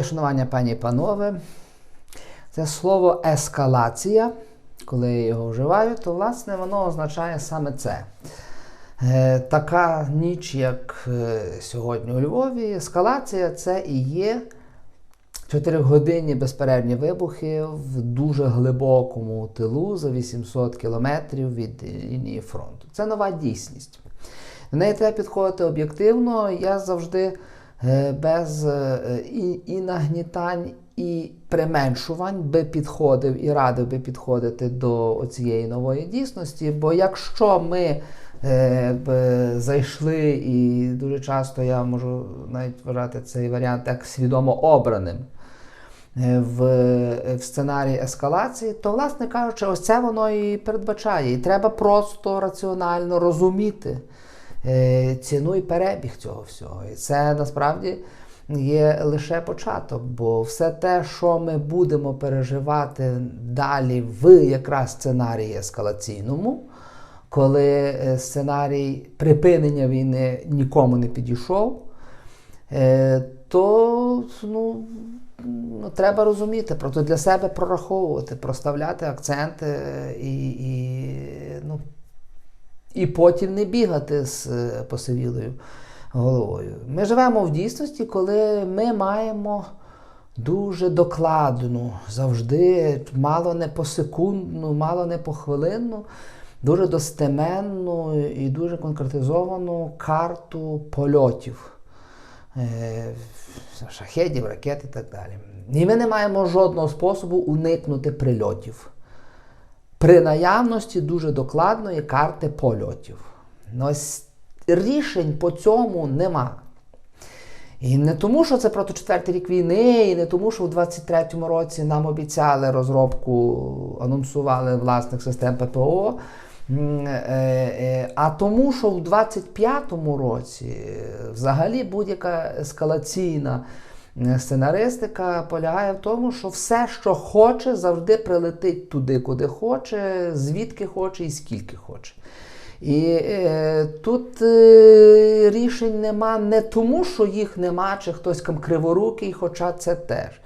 Моє шанування, пані і панове, це слово ескалація, коли я його вживаю, то власне воно означає саме це. Е, Така ніч, як е, сьогодні у Львові, ескалація це і є 4-годинні безперервні вибухи в дуже глибокому тилу за 800 кілометрів від лінії фронту. Це нова дійсність. До неї треба підходити об'єктивно. Я завжди без е, і, і нагнітань, і применшувань би підходив і радив би підходити до цієї нової дійсності. Бо якщо ми е, зайшли, і дуже часто я можу навіть вважати цей варіант як свідомо обраним. е, В, в сценарії ескалації, то, власне кажучи, ось це воно і передбачає. І треба просто раціонально розуміти е, ціну і перебіг цього всього. І це насправді є лише початок, бо все те, що ми будемо переживати далі в якраз сценарії ескалаційному, коли е, сценарій припинення війни нікому не підійшов, е, то ну, ну, треба розуміти, просто для себе прораховувати, проставляти акценти е, і, і, ну, і потім не бігати з е, посивілою головою. Ми живемо в дійсності, коли ми маємо дуже докладну, завжди мало не посекундну, мало не похвилинну, дуже достеменну і дуже конкретизовану карту польотів. Е, Шахедів, ракет і так далі. І ми не маємо жодного способу уникнути прильотів. При наявності дуже докладної карти польотів. Ну, Ось рішень по цьому нема. І не тому, що це проти четвертий рік війни, і не тому, що в 23-му році нам обіцяли розробку, анонсували власних систем ППО. е, е, А тому, що в 25-му році взагалі будь-яка ескалаційна сценаристика полягає в тому, що все, що хоче, завжди прилетить туди, куди хоче, звідки хоче і скільки хоче. І е, тут е, рішень нема не тому, що їх нема, чи хтось там криворукий, хоча це теж.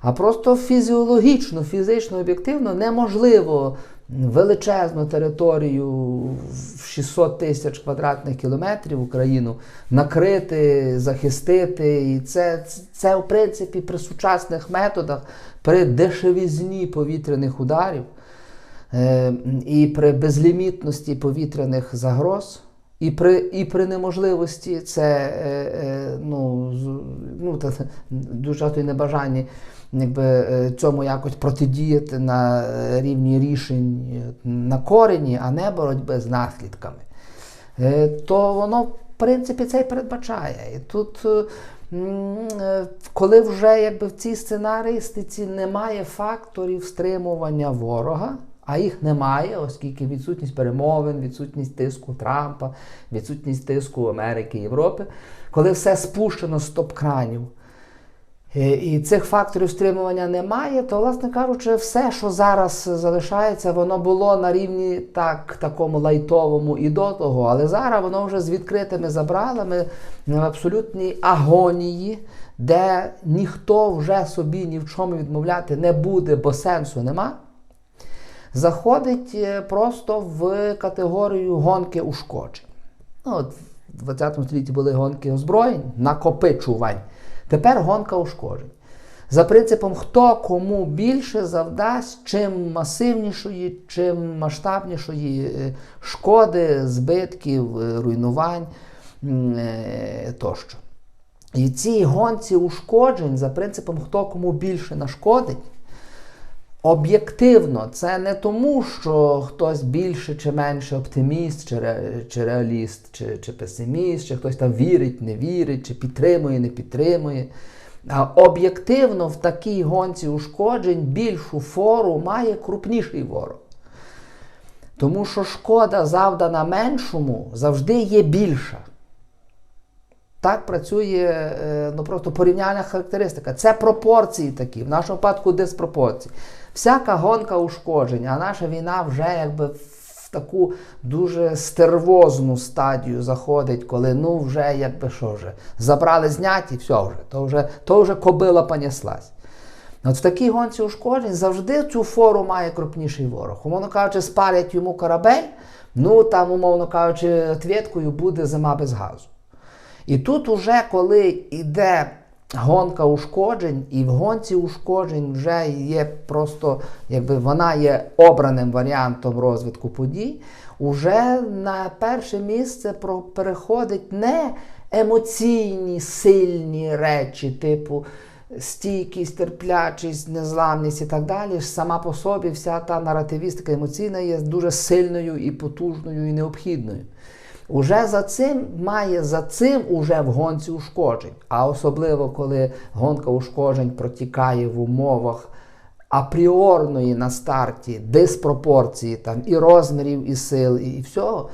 А просто фізіологічно, фізично, об'єктивно неможливо величезну територію в 600 тисяч квадратних кілометрів Україну накрити, захистити. І це, це, в принципі, при сучасних методах, при дешевізні повітряних ударів. Е, і при безлімітності повітряних загроз, і при і при неможливості це е, е, ну, ну, та, дуже часто і небажанні якби, е, цьому якось протидіяти на рівні рішень е, на корені, а не боротьби з наслідками, е, то воно, в принципі, це і передбачає. І тут. е, е, Коли вже якби в цій сценарістиці немає факторів стримування ворога, а їх немає, оскільки відсутність перемовин, відсутність тиску Трампа, відсутність тиску Америки, Європи, коли все спущено з топ-кранів, е, і цих факторів стримування немає, то, власне кажучи, все, що зараз залишається, воно було на рівні так, такому лайтовому і до того, але зараз воно вже з відкритими забралами в абсолютній агонії, де ніхто вже собі ні в чому відмовляти не буде, бо сенсу нема заходить е, просто в категорію гонки ушкоджень. Ну, от в 20 столітті були гонки озброєнь, накопичувань. Тепер гонка ушкоджень. За принципом, хто кому більше завдасть, чим масивнішої, чим масштабнішої е, шкоди, збитків, е, руйнувань е, тощо. І цій гонці ушкоджень за принципом, хто кому більше нашкодить, Об'єктивно, це не тому, що хтось більше чи менше оптиміст, чи, ре, чи реаліст, чи, чи песиміст, чи хтось там вірить, не вірить, чи підтримує, не підтримує. А об'єктивно в такій гонці ушкоджень більшу фору має крупніший ворог. Тому що шкода завдана меншому завжди є більша. Так працює е, ну, просто порівняльна характеристика. Це пропорції такі, в нашому випадку диспропорції. Всяка гонка ушкоджень, а наша війна вже якби в таку дуже стервозну стадію заходить, коли ну вже якби що вже забрали зняті, все вже, то вже, то вже кобила понеслась. От в такій гонці ушкоджень завжди цю фору має крупніший ворог. Умовно кажучи, спалять йому корабель, ну там, умовно кажучи, отвідкою буде зима без газу. І тут, уже коли йде гонка ушкоджень, і в гонці ушкоджень вже є просто, якби вона є обраним варіантом розвитку подій, уже на перше місце переходить не емоційні сильні речі, типу стійкість, терплячість, незламність і так далі. Сама по собі вся та наративістика емоційна є дуже сильною і потужною і необхідною. Уже за цим має за цим уже в гонці ушкоджень. А особливо, коли гонка ушкоджень протікає в умовах апріорної на старті диспропорції там і розмірів, і сил, і всього,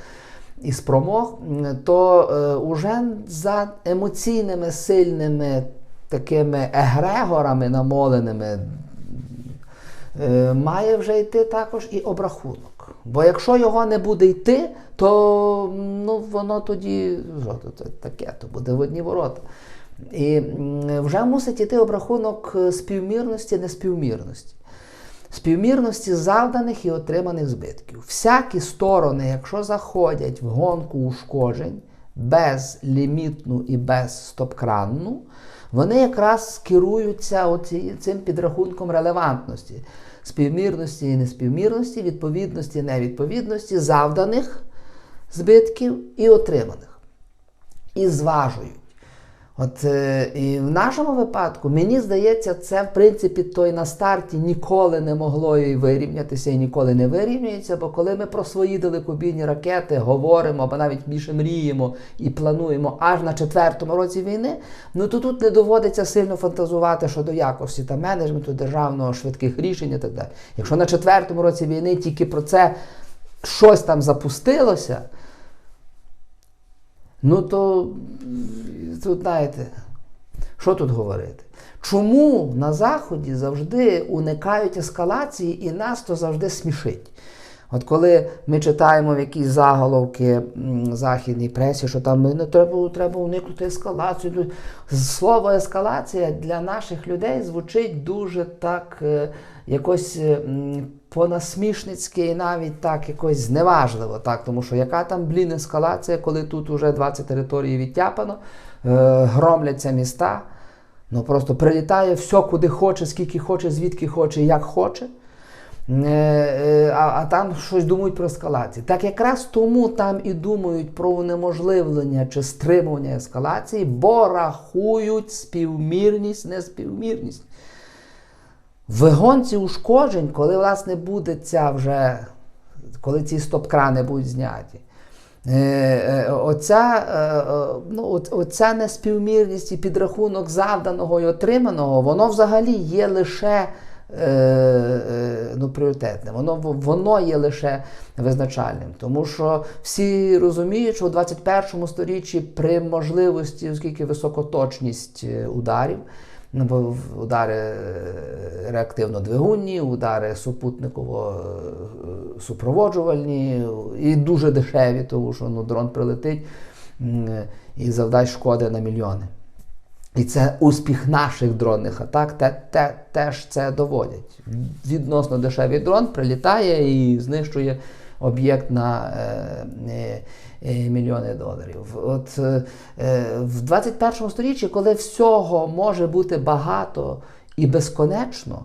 і спромог, то е, уже за емоційними сильними такими егрегорами намоленими, е, має вже йти також і обрахунок. Бо якщо його не буде йти, то ну, воно тоді то, таке, то буде в одні ворота. І вже мусить йти обрахунок співмірності, неспівмірності. Співмірності завданих і отриманих збитків. Всякі сторони, якщо заходять в гонку ушкоджень безлімітну і безстопкранну, вони якраз керуються оці, цим підрахунком релевантності, співмірності і неспівмірності, відповідності і невідповідності, завданих збитків і отриманих. І зважують. От е, і в нашому випадку, мені здається, це в принципі той на старті ніколи не могло і вирівнятися і ніколи не вирівнюється. Бо коли ми про свої далекобійні ракети говоримо, або навіть більше мріємо і плануємо аж на четвертому році війни, ну то тут не доводиться сильно фантазувати щодо якості та менеджменту державного швидких рішень і так далі. Якщо на четвертому році війни тільки про це щось там запустилося. Ну то тут знаєте, що тут говорити? Чому на Заході завжди уникають ескалації і нас то завжди смішить? От коли ми читаємо в якісь заголовки західній пресі, що там не треба треба уникнути ескалацію. Слово ескалація для наших людей звучить дуже так е, якось е, понасмішницьки і навіть так якось зневажливо. так, Тому що яка там блін ескалація, коли тут уже 20 територій відтяпано, е, громляться міста. Ну просто прилітає все, куди хоче, скільки хоче, звідки хоче, як хоче. Е, а а там щось думають про ескалацію. Так якраз тому там і думають про унеможливлення чи стримування ескалації, бо рахують співмірність, неспівмірність. В гонці ушкоджень, коли власне буде ця вже, коли ці стоп-крани будуть зняті, е, оця ну, оця неспівмірність і підрахунок завданого і отриманого, воно взагалі є лише. Е, е, ну, пріоритетне. Воно воно є лише визначальним. Тому що всі розуміють, що у 21 сторіччі при можливості, оскільки високоточність е, ударів, удари реактивно-двигунні, удари супутниково-супроводжувальні і дуже дешеві, тому що ну, дрон прилетить і завдасть шкоди на мільйони. І це успіх наших дронних атак те, те, теж це доводять. Відносно дешевий дрон прилітає і знищує об'єкт на е, е, е мільйони доларів. От В 21 сторіччі, коли всього може бути багато і безконечно,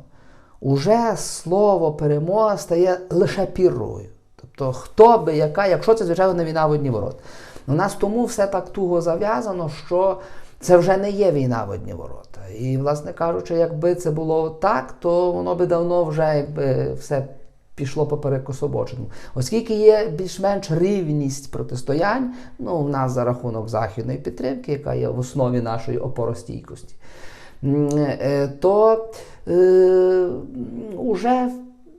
уже слово перемога стає лише пірою. Тобто, хто би, яка, якщо це, звичайно, не війна в одні ворота. У нас тому все так туго зав'язано, що. Це вже не є війна в одні ворота. І, власне кажучи, якби це було так, то воно би давно вже якби все пішло поперек особоченому. Оскільки є більш-менш рівність протистоянь, ну, в нас за рахунок західної підтримки, яка є в основі нашої опоростійкості, е, то е,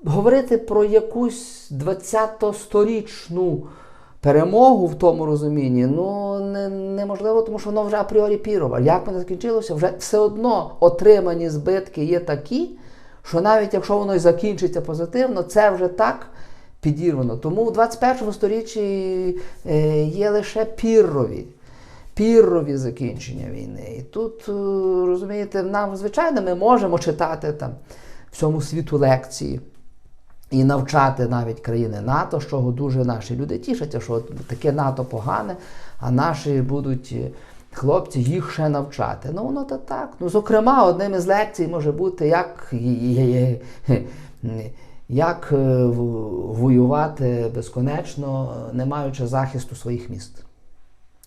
говорити про якусь 20-сторічну перемогу в тому розумінні ну не, неможливо, тому що воно вже апріорі пірова. Як воно закінчилося, вже все одно отримані збитки є такі, що навіть якщо воно і закінчиться позитивно, це вже так підірвано. Тому у 21 сторіччі е, є лише піррові. Піррові закінчення війни. І тут, е, розумієте, нам, звичайно, ми можемо читати там всьому світу лекції і навчати навіть країни НАТО, з чого дуже наші люди тішаться, що таке НАТО погане, а наші будуть е, хлопці їх ще навчати. Ну воно то так. Ну, зокрема, одним із лекцій може бути, як, як е, воювати безконечно, не маючи захисту своїх міст.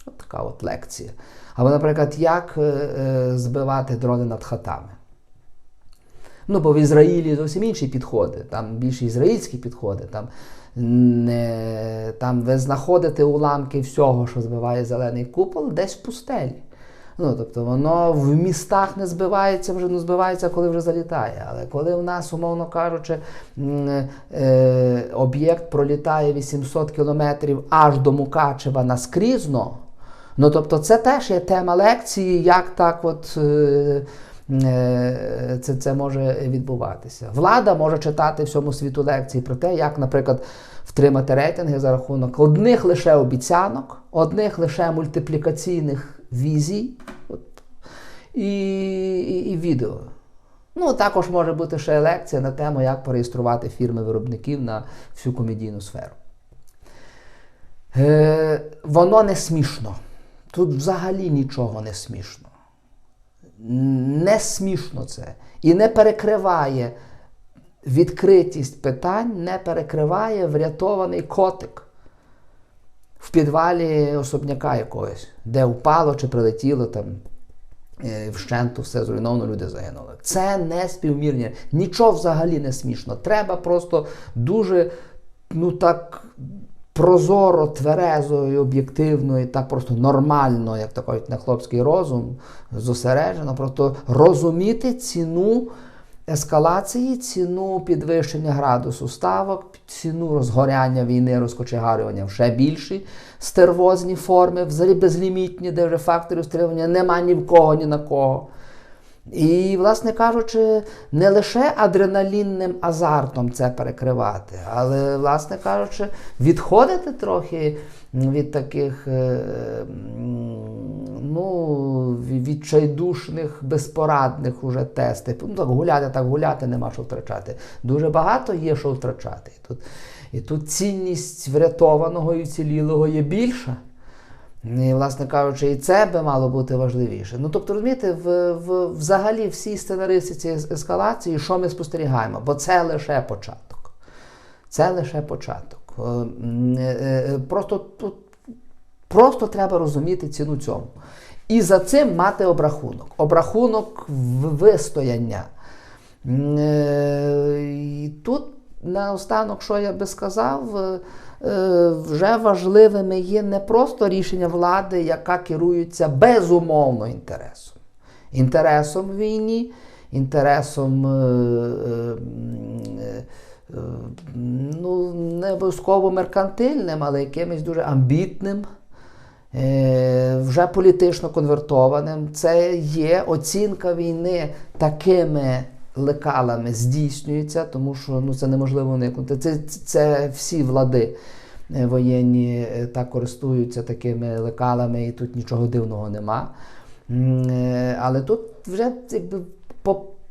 От така от лекція. Або, наприклад, як е, е, збивати дрони над хатами. Ну, бо в Ізраїлі зовсім інші підходи, там більше ізраїльські підходи. Там, не, там ви знаходите уламки всього, що збиває зелений купол, десь в пустелі. Ну, тобто воно в містах не збивається, вже ну, збивається, коли вже залітає. Але коли у нас, умовно кажучи, е, об'єкт пролітає 800 кілометрів аж до Мукачева наскрізно, ну тобто це теж є тема лекції, як так от. Е, це, це може відбуватися. Влада може читати всьому світу лекції про те, як, наприклад, втримати рейтинги за рахунок одних лише обіцянок, одних лише мультиплікаційних візій от, і, і, і відео. Ну, також може бути ще лекція на тему, як переєструвати фірми виробників на всю комедійну сферу. Е, воно не смішно. Тут взагалі нічого не смішно. Не смішно це. І не перекриває відкритість питань, не перекриває врятований котик в підвалі особняка якогось, де впало чи прилетіло там е, вщенту все зруйновано, люди загинули. Це не співмірні. Нічого взагалі не смішно. Треба просто дуже, ну так. Прозоро, тверезо і об'єктивно, і так просто нормально, як то кажуть, на хлопський розум, зосереджено, просто розуміти ціну ескалації, ціну підвищення градусу ставок, ціну розгоряння війни, розкочегарювання в ще більші стервозні форми, взагалі безлімітні, де вже факторів стримування нема ні в кого, ні на кого. І, власне кажучи, не лише адреналінним азартом це перекривати, але, власне кажучи, відходити трохи від таких е, ну, відчайдушних, безпорадних уже тестів. Ну, так гуляти, так гуляти, нема що втрачати. Дуже багато є що втрачати. І тут, і тут цінність врятованого і вцілілого є більша. І, власне кажучи, і це би мало бути важливіше. Ну, тобто, розумієте, в, в, взагалі всі сценаристи цієї ескалації, що ми спостерігаємо? Бо це лише початок. Це лише початок. Е, е, е, Просто тут просто треба розуміти ціну цьому. І за цим мати обрахунок. Обрахунок вистояння. І тут наостанок, що я би сказав, вже важливими є не просто рішення влади, яка керується безумовно інтересом. Інтересом в війні, інтересом. е, е, е, е, Ну, не обов'язково меркантильним, але якимось дуже амбітним, е, вже політично конвертованим. Це є оцінка війни такими лекалами здійснюється, тому що ну, це неможливо уникнути. Це, це всі влади е, воєнні е, так користуються такими лекалами, і тут нічого дивного нема. Е, Але тут вже якби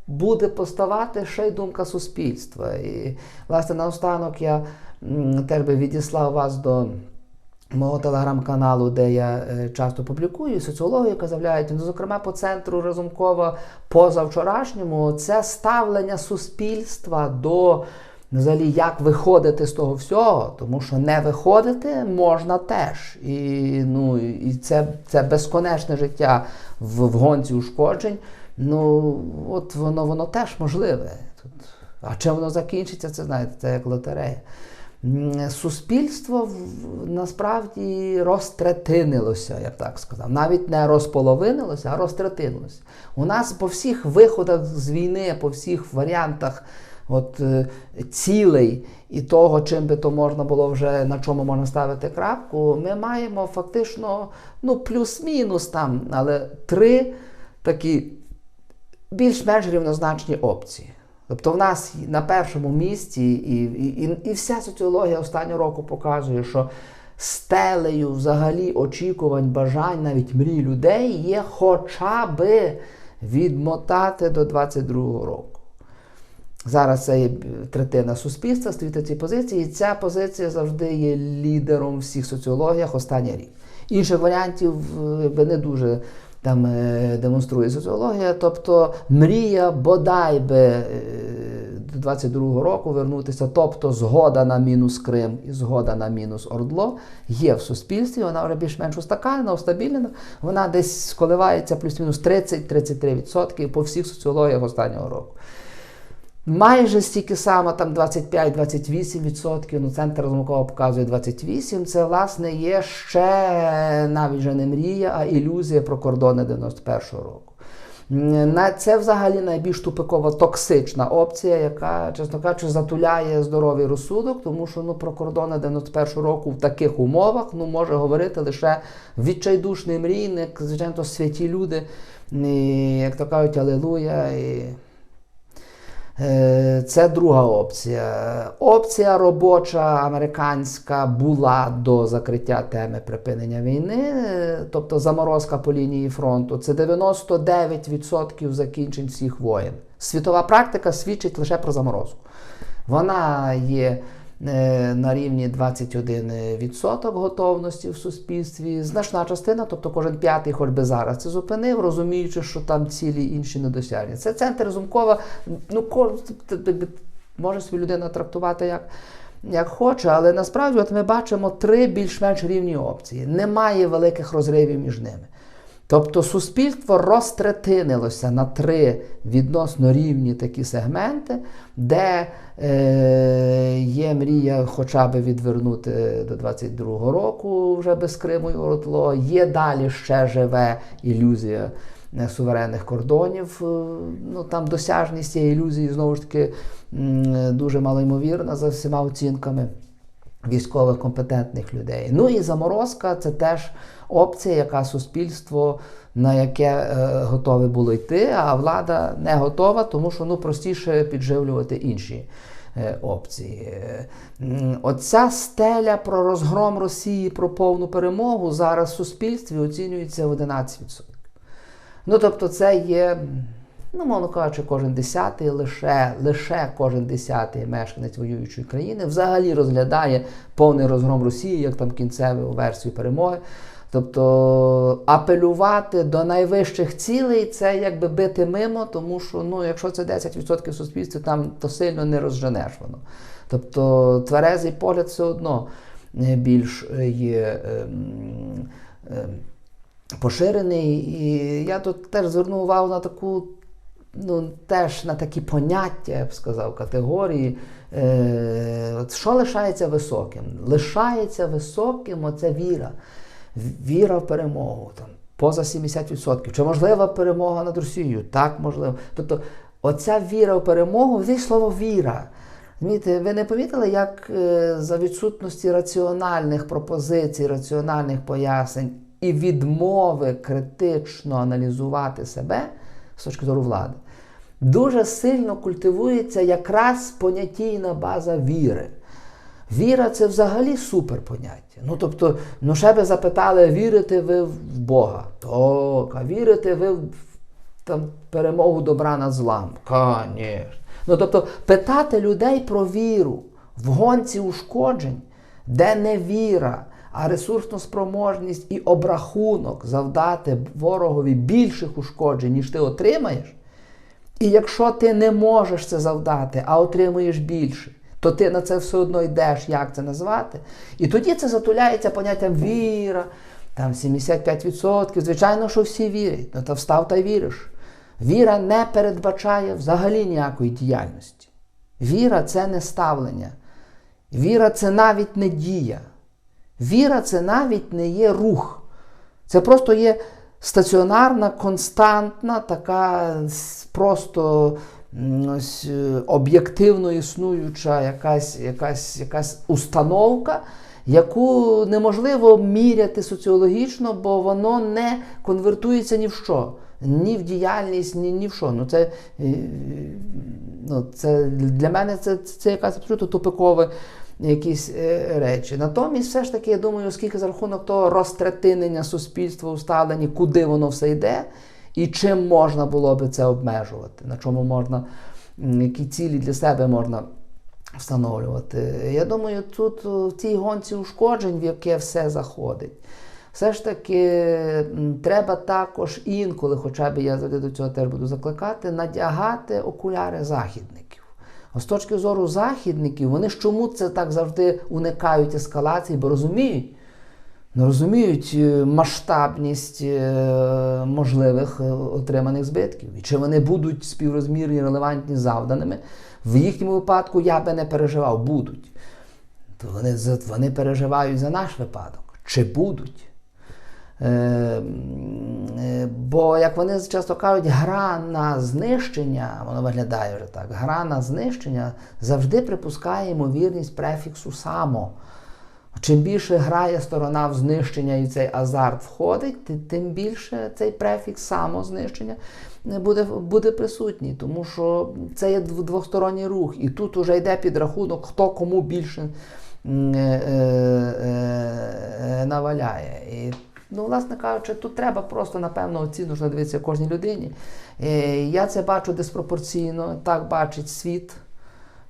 буде поставати ще й думка суспільства. І, власне, наостанок я теж би відіслав вас до мого телеграм-каналу, де я е, часто публікую соціологію, яка з'являється, ну, зокрема по центру Разумкова позавчорашньому, це ставлення суспільства до. Взагалі, як виходити з того всього, тому що не виходити можна теж. І, ну, і це, це безконечне життя в, в гонці ушкоджень. Ну, от воно, воно теж можливе. Тут. А чим воно закінчиться, це знаєте, це як лотерея. Суспільство насправді розтретинилося, я б так сказав. Навіть не розполовинилося, а розтретинилося. У нас по всіх виходах з війни, по всіх варіантах от, е, цілей і того, чим би то можна було вже на чому можна ставити крапку, ми маємо фактично ну, плюс-мінус там, але три такі більш-менш рівнозначні опції. Тобто в нас на першому місці, і, і, і, і вся соціологія останнього року показує, що стелею взагалі очікувань, бажань, навіть мрій людей є хоча би відмотати до 22-го року. Зараз це є третина суспільства стоїть на цій позиції, і ця позиція завжди є лідером всіх соціологіях останній рік. Інших варіантів е, якби, не дуже там е, демонструє соціологія. Тобто мрія бодай би е, до 22-го року вернутися, тобто згода на мінус Крим і згода на мінус Ордло є в суспільстві, вона вже більш-менш устакальна, устабільнена, вона десь коливається плюс-мінус 30-33% по всіх соціологіях останнього року. Майже стільки само, там 25-28%, ну центр розумкова показує 28%. Це, власне, є ще навіть вже не мрія, а ілюзія про кордони 91-го року. Це взагалі найбільш тупикова токсична опція, яка, чесно кажучи, затуляє здоровий розсудок, тому що ну, про кордони 91-го року в таких умовах ну, може говорити лише відчайдушний мрійник, звичайно, святі люди, і, як то кажуть, алелуя. І... Е, Це друга опція. Опція робоча американська була до закриття теми припинення війни, тобто заморозка по лінії фронту. Це 99% закінчень всіх воєн. Світова практика свідчить лише про заморозку. Вона є на рівні 21% готовності в суспільстві. Значна частина, тобто кожен п'ятий, хоч би зараз це зупинив, розуміючи, що там цілі інші недосяжні. Це центр Разумкова. Ну, може собі людина трактувати як. Як хоче, але насправді от ми бачимо три більш-менш рівні опції. Немає великих розривів між ними. Тобто суспільство розтретинилося на три відносно рівні такі сегменти, де е, є мрія хоча б відвернути до 22-го року вже без Криму і Оротло, є далі ще живе ілюзія е, суверенних кордонів. Е, Ну, там досяжність цієї ілюзії знову ж таки дуже малоймовірна за всіма оцінками військових компетентних людей. Ну і заморозка це теж опція, яка суспільство на яке е, готове було йти, а влада не готова, тому що ну простіше підживлювати інші. е, Опції. Оця стеля про розгром Росії, про повну перемогу зараз в суспільстві оцінюється в 11%. Ну, тобто, це є, ну, мовно кажучи, кожен десятий, лише, лише кожен десятий мешканець воюючої країни взагалі розглядає повний розгром Росії як там кінцеву версію перемоги. Тобто апелювати до найвищих цілей це якби бити мимо, тому що ну, якщо це 10% суспільства, там то сильно не розженеш воно. Тобто тверезий погляд все одно е, більш е, є. ем, ем, поширений. І я тут теж звернув увагу на таку, ну, теж на такі поняття, я б сказав, категорії. Е, от що лишається високим? Лишається високим оця віра. Віра в перемогу. Там, поза 70%. Чи можлива перемога над Росією? Так, можливо. Тобто, оця віра в перемогу, здесь слово віра. Розумієте, ви не помітили, як е, за відсутності раціональних пропозицій, раціональних пояснень і відмови критично аналізувати себе з точки зору влади, дуже сильно культивується якраз понятійна база віри. Віра це взагалі суперпоняття. Ну тобто, ну ще би запитали, вірите ви в Бога? Так, а вірите ви в там, перемогу добра над злом? Звісно. Ну тобто, питати людей про віру в гонці ушкоджень, де не віра, а ресурсну спроможність і обрахунок завдати ворогові більших ушкоджень, ніж ти отримаєш. І якщо ти не можеш це завдати, а отримуєш більше, то ти на це все одно йдеш, як це назвати. І тоді це затуляється поняттям віра, там 75%. Звичайно, що всі вірять. Ну та встав та віриш. Віра не передбачає взагалі ніякої діяльності. Віра це не ставлення. Віра це навіть не дія. Віра це навіть не є рух. Це просто є стаціонарна, константна, така просто е, об'єктивно існуюча якась, якась, якась установка, яку неможливо міряти соціологічно, бо воно не конвертується ні в що. Ні в діяльність, ні, ні в що. Ну, це е, ну, це для мене це, це якась абсолютно тупикове якісь е, речі. Натомість, все ж таки, я думаю, оскільки за рахунок того розтретинення суспільства усталені, куди воно все йде, і чим можна було би це обмежувати, на чому можна, які цілі для себе можна встановлювати. Я думаю, тут в цій гонці ушкоджень, в яке все заходить. Все ж таки треба також інколи, хоча б я завжди до цього теж буду закликати, надягати окуляри західників. А з точки зору західників, вони ж чому це так завжди уникають ескалації, бо розуміють, ну, розуміють е, масштабність е, можливих е, отриманих збитків. І чи вони будуть співрозмірні, релевантні завданими, в їхньому випадку я би не переживав, будуть. То вони, вони переживають за наш випадок. Чи будуть? Е, е, Бо, як вони часто кажуть, гра на знищення, воно виглядає вже так, гра на знищення завжди припускає ймовірність префіксу само. Чим більше грає сторона в знищення і цей азарт входить, тим більше цей префікс самознищення буде, буде присутній, тому що це є дв- двосторонній рух, і тут уже йде підрахунок, хто кому більше е, наваляє. І, ну, власне кажучи, тут треба просто, напевно, оцінку ж надивитися кожній людині. Е, Я це бачу диспропорційно, так бачить світ.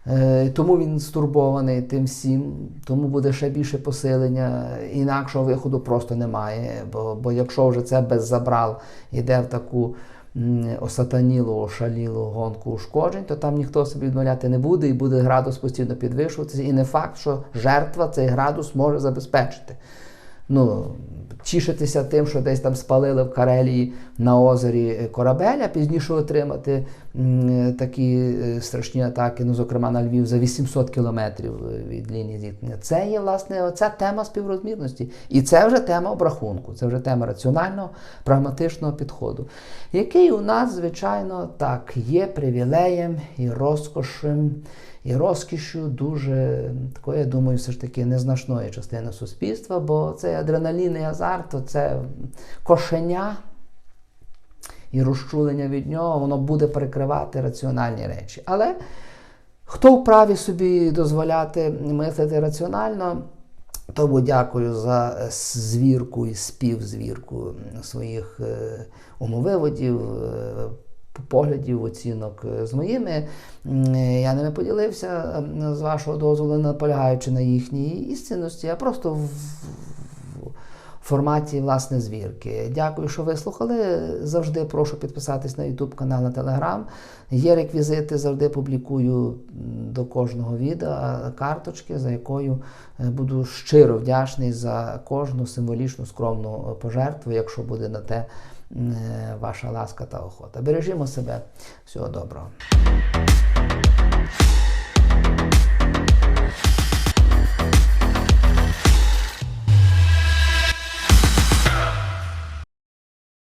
Е, Тому він стурбований тим всім, тому буде ще більше посилення. Інакшого виходу просто немає. Бо, бо якщо вже це без забрал йде в таку осатанілу, ошалілу гонку ушкоджень, то там ніхто собі відмовляти не буде, і буде градус постійно підвищуватися. І не факт, що жертва цей градус може забезпечити. Ну, тішитися тим, що десь там спалили в Карелії на озері корабель, а пізніше отримати такі е, страшні атаки, ну, зокрема на Львів, за 800 кілометрів е, від лінії зіткнення. Це є, власне, оця тема співрозмірності. І це вже тема обрахунку, це вже тема раціонального, прагматичного підходу, який у нас, звичайно, так, є привілеєм і розкошем і розкішю дуже такої, я думаю, все ж таки незначної частини суспільства, бо цей адреналін і азарт, то це кошеня і розчулення від нього, воно буде перекривати раціональні речі. Але хто вправі собі дозволяти мислити раціонально, тому дякую за звірку і співзвірку своїх е, умовиводів, поглядів, оцінок е, з моїми. Е, Я ними поділився е, з вашого дозволу, наполягаючи на їхній істинності, а просто в, форматі власне звірки. Дякую, що ви слухали. Завжди прошу підписатись на YouTube канал на Telegram. Є реквізити, завжди публікую до кожного відео карточки, за якою е, буду щиро вдячний за кожну символічну скромну пожертву, якщо буде на те ваша ласка та охота. Бережімо себе. Всього доброго.